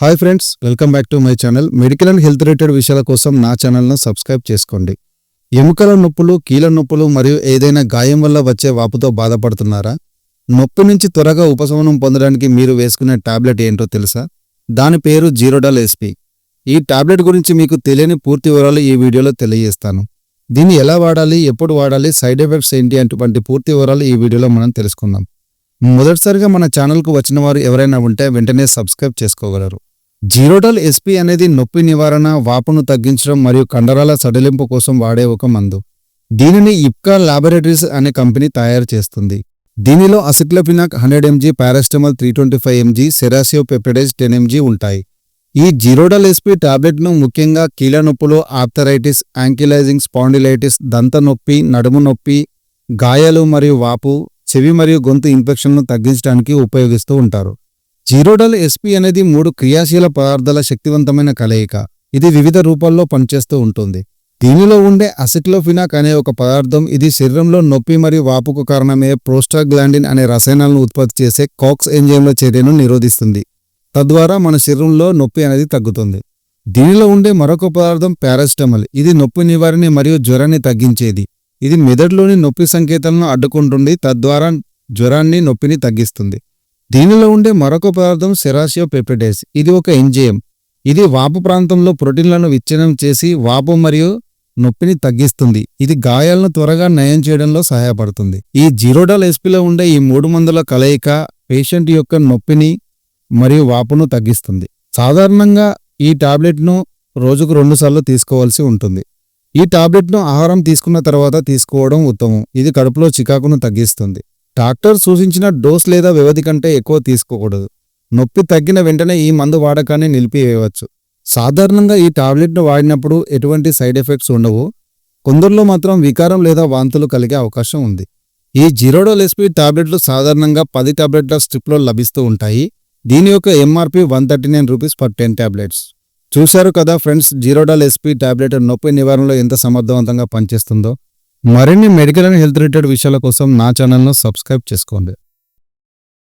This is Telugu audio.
Hi friends welcome back to my channel. Medical and health related విషయాల కోసం నా ఛానల్ను సబ్స్క్రైబ్ చేసుకోండి. ఎముకల నొప్పులు కీళ్ళ నొప్పులు మరియు ఏదైనా గాయం వల్ల వచ్చే వాపుతో బాధపడుతున్నారా? నొప్పి నుంచి త్వరగా ఉపశమనం పొందడానికి మీరు వేసుకునే టాబ్లెట్ ఏంటో తెలుసా? దాని పేరు జీరోడాల్ ఎస్పీ. ఈ టాబ్లెట్ గురించి మీకు తెలియని పూర్తి వివరాలు ఈ వీడియోలో తెలియజేస్తాను. దీన్ని ఎలా వాడాలి ఎప్పుడు వాడాలి సైడ్ ఎఫెక్ట్స్ ఏంటి అటువంటి పూర్తి వివరాలు ఈ వీడియోలో మనం తెలుసుకుందాం. మొదటిసారిగా మన ఛానల్కు వచ్చిన వారు ఎవరైనా ఉంటే వెంటనే సబ్స్క్రైబ్ చేసుకోగలరు. జీరోడల్ ఎస్పీ అనేది నొప్పి నివారణ వాపును తగ్గించడం మరియు కండరాల సడలింపు కోసం వాడే ఒక మందు. దీనిని ఇప్కా లాబొరేటరీస్ అనే కంపెనీ తయారు చేస్తుంది. దీనిలో aceclofenac hundred MG paracetamol three twenty five MG serratiopeptidase ten MG ఉంటాయి. ఈ జీరోడల్ ఎస్పీ టాబ్లెట్ను ముఖ్యంగా కీళ్ళ నొప్పులు ఆర్థరైటిస్ యాంకిలైజింగ్ స్పాండిలైటిస్ దంత నొప్పి నడుము నొప్పి గాయాలు మరియు వాపు చెవి మరియు గొంతు ఇన్ఫెక్షన్ను తగ్గించడానికి ఉపయోగిస్తూ ఉంటారు. జీరోడల్ ఎస్పీ అనేది మూడు క్రియాశీల పదార్థాల శక్తివంతమైన కలయిక. ఇది వివిధ రూపాల్లో పనిచేస్తూ ఉంటుంది. దీనిలో ఉండే అసిక్లోఫినాక్ అనే ఒక పదార్థం ఇది శరీరంలో నొప్పి మరియు వాపుకు కారణమయ్యే ప్రోస్టాగ్లాండిన్ అనే రసాయనాలను ఉత్పత్తి చేసే కాక్స్ ఎంజైమ్ల చర్యను నిరోధిస్తుంది. తద్వారా మన శరీరంలో నొప్పి అనేది తగ్గుతుంది. దీనిలో ఉండే మరొక పదార్థం పారాస్టమల్. ఇది నొప్పి నివారణ మరియు జ్వరాన్ని తగ్గించేది. ఇది మెదడులోని నొప్పి సంకేతాలను అడ్డుకుంటుంది తద్వారా జ్వరాన్ని నొప్పిని తగ్గిస్తుంది. దీనిలో ఉండే మరొక పదార్థం సెరాసియో పెప్టిడేస్. ఇది ఒక ఎంజైమ్. ఇది వాపు ప్రాంతంలో ప్రోటీన్లను విచ్ఛిన్నం చేసి వాపు మరియు నొప్పిని తగ్గిస్తుంది. ఇది గాయాలను త్వరగా నయం చేయడంలో సహాయపడుతుంది. ఈ జీరోడాల్ ఎస్పీలో ఉండే ఈ మూడు మందుల కలయిక పేషెంట్ యొక్క నొప్పిని మరియు వాపును తగ్గిస్తుంది. సాధారణంగా ఈ టాబ్లెట్ను రోజుకు రెండుసార్లు తీసుకోవాల్సి ఉంటుంది. ఈ టాబ్లెట్ను ఆహారం తీసుకున్న తర్వాత తీసుకోవడం ఉత్తమం. ఇది కడుపులో చికాకును తగ్గిస్తుంది. డాక్టర్ సూచించిన డోస్ లేదా వ్యవధి కంటే ఎక్కువ తీసుకోకూడదు. నొప్పి తగ్గిన వెంటనే ఈ మందు వాడకాన్ని నిలిపివేయవచ్చు. సాధారణంగా ఈ టాబ్లెట్ను వాడినప్పుడు ఎటువంటి సైడ్ ఎఫెక్ట్స్ ఉండవు. కొందరిలో మాత్రం వికారం లేదా వాంతులు కలిగే అవకాశం ఉంది. ఈ జీరోడోల్ టాబ్లెట్లు సాధారణంగా పది టాబ్లెట్ల స్ట్రిప్లో లభిస్తూ ఉంటాయి. దీని యొక్క MRP one thirty nine rupees per ten tablets. చూశారు కదా ఫ్రెండ్స్ జీరోడాల్ ఎస్పీ టాబ్లెట్ నొప్పి నివారణలో ఎంత సమర్థవంతంగా పనిచేస్తుందో? మరిన్ని మెడికల్ అండ్ హెల్త్ రిలేటెడ్ విషయాల కోసం నా ఛానల్ను సబ్స్క్రైబ్ చేసుకోండి.